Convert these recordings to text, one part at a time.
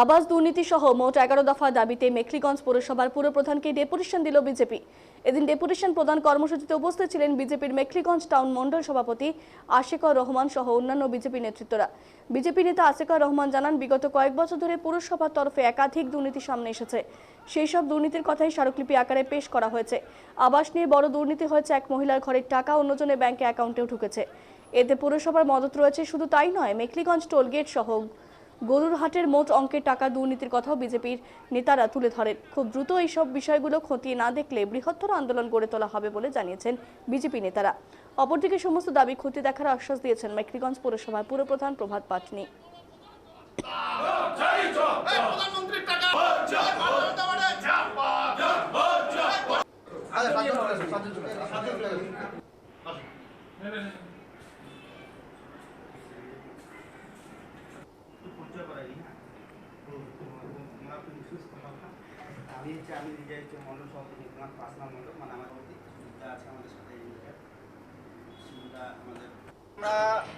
আবাস দুর্নীতি সহ মোট এগারো দফা দাবিতে মেখলিগঞ্জ পৌরসভার পুরপ্রধানকে ডেপুটেশন দিল বিজেপি। এদিন ডেপুটেশন প্রদান কর্মসূচিতে উপস্থিত ছিলেন বিজেপির মেখলিগঞ্জ টাউন মন্ডল সভাপতি আশিকর রহমান সহ অন্যান্য বিজেপি নেতৃত্বরা। বিজেপি নেতা আশিকর রহমান জানান, বিগত কয়েক বছর ধরে পুরসভার তরফে একাধিক দুর্নীতি সামনে এসেছে। সেই সব দুর্নীতির কথাই স্মারকলিপি আকারে পেশ করা হয়েছে। আবাস নিয়ে বড় দুর্নীতি হয়েছে এক মহিলার ঘরের টাকা অন্যজনের ব্যাংকে অ্যাকাউন্টেও ঢুকেছে। এতে পুরসভার মদত রয়েছে শুধু তাই নয়, মেখলিগঞ্জ টোলগেট সহ গরুর হাটের মোট অঙ্কের টাকা দুর্নীতির কথাও বিজেপির নেতারা তুলে ধরেন। খুব দ্রুত এইসব বিষয়গুলো খতিয়ে না দেখলে বৃহত্তর আন্দোলন গড়ে তোলা হবে বলে জানিয়েছেন বিজেপি নেতারা। অপরদিকে সমস্ত দাবি খতিয়ে দেখার আশ্বাস দিয়েছেন মেখলিগঞ্জ পৌরসভার পুরপ্রধান প্রভাত পাটনি। আমি হচ্ছে আমি নিজে হচ্ছে মন্ডল সভাপতি কুমার পাঁচ মন্ডল মানে আমার সভাপতি সুবিধা আছে আমাদের সাথে আমাদের আমরা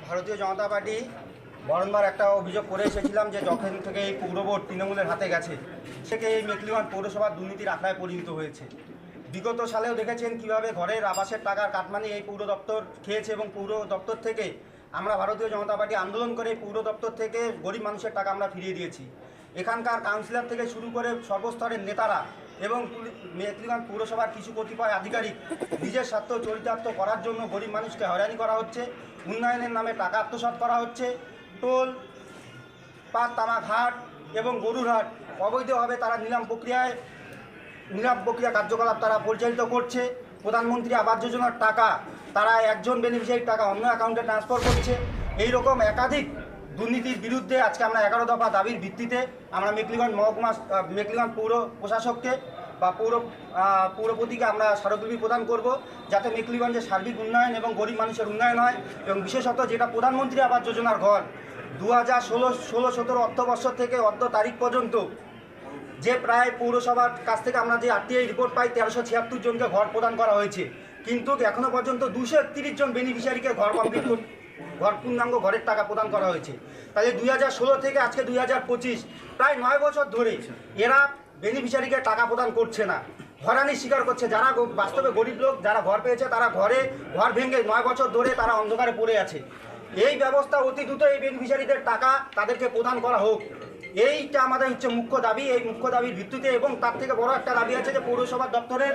ভারতীয় জনতা পার্টি বারংবার একটা অভিযোগ করে এসেছিলাম যে যখন থেকে এই পৌরবোর্ড তৃণমূলের হাতে গেছে থেকে এই মেকলিওয়ান পৌরসভার দুর্নীতির আখড়ায় পরিণত হয়েছে। বিগত সালেও দেখেছেন কীভাবে ঘরের আবাসের টাকার কাটমানি এই পৌর দপ্তর খেয়েছে এবং পৌর দপ্তর থেকে আমরা ভারতীয় জনতা পার্টি আন্দোলন করে পৌর দপ্তর থেকে গরিব মানুষের টাকা আমরা ফিরিয়ে দিয়েছি। এখানকার কাউন্সিলর থেকে শুরু করে সর্বস্তরের নেতারা এবং মেখলিগঞ্জ পৌরসভার কিছু কতিপয় আধিকারিক নিজের স্বার্থ চরিতার্থ করার জন্য গরিব মানুষকে হয়রানি করা হচ্ছে, উন্নয়নের নামে টাকা আত্মসাৎ করা হচ্ছে, টোল পাত তামাঘাট এবং গরুর হাট অবৈধভাবে তারা নিলাম প্রক্রিয়ায়, নিলাম প্রক্রিয়া কার্যকলাপ তারা পরিচালিত করছে, প্রধানমন্ত্রী আবাস যোজনার টাকা, তারা একজন বেনিফিশিয়ারির টাকা অন্য অ্যাকাউন্টে ট্রান্সফার করছে এই রকম একাধিক দুর্নীতির বিরুদ্ধে আজকে আমরা এগারো দফা দাবির ভিত্তিতে আমরা মেকলিগঞ্জ মহকুমা মেকলিগঞ্জ পৌর প্রশাসককে বা পৌর পৌরপতিকে আমরা স্মারকলিপি প্রদান করব যাতে মেকলিগঞ্জের সার্বিক উন্নয়ন এবং গরিব মানুষের উন্নয়ন হয় এবং বিশেষত যেটা প্রধানমন্ত্রী আবাস যোজনার ঘর দু হাজার ষোলো ষোলো, সতেরো অর্থবর্ষ থেকে অর্ধ তারিখ পর্যন্ত যে প্রায় পৌরসভার কাছ থেকে আমরা যে আরটিআই রিপোর্ট পাই তেরোশো ছিয়াত্তর জনকে ঘর প্রদান করা হয়েছে। কিন্তু এখনও পর্যন্ত দুশো একত্রিশ জন বেনিফিশিয়ারিকে ঘর কমপ্লিট ঘর পূর্ণাঙ্গ ঘরের টাকা প্রদান করা হয়েছে। তাহলে দুই হাজার ষোলো থেকে আজকে দুই হাজার পঁচিশ, প্রায় নয় বছর ধরে এরা বেনিফিশিয়ারিকে টাকা প্রদান করছে না। হরানি স্বীকার করছে। যারা বাস্তবে গরিব লোক, যারা ঘর পেয়েছে, তারা ঘরে ঘর ভেঙে নয় বছর ধরে তারা অন্ধকারে পড়ে আছে। এই ব্যবস্থা অতি দ্রুত এই বেনিফিশিয়ারিদের টাকা তাদেরকে প্রদান করা হোক। এইটা আমাদের হচ্ছে মুখ্য দাবি। এই মুখ্য দাবির ভিত্তিতে এবং তার থেকে বড় একটা দাবি আছে যে পৌরসভা দপ্তরের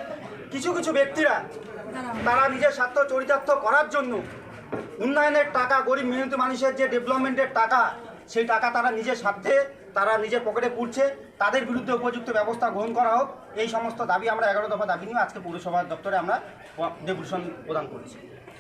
কিছু কিছু ব্যক্তিরা, তারা নিজের স্বার্থ চরিতার্থ করার জন্য উন্নয়নের টাকা, গরিব মেহনতি মানুষের যে ডেভেলপমেন্টের টাকা, সেই টাকা তারা নিজের স্বার্থে, তারা নিজের পকেটে পুড়ছে। তাদের বিরুদ্ধে উপযুক্ত ব্যবস্থা গ্রহণ করা হোক। এই সমস্ত দাবি আমরা এগারো দফা দাবি নিয়ে আজকে পৌরসভা দপ্তরে আমরা ডেপুটেশন প্রদান করছি।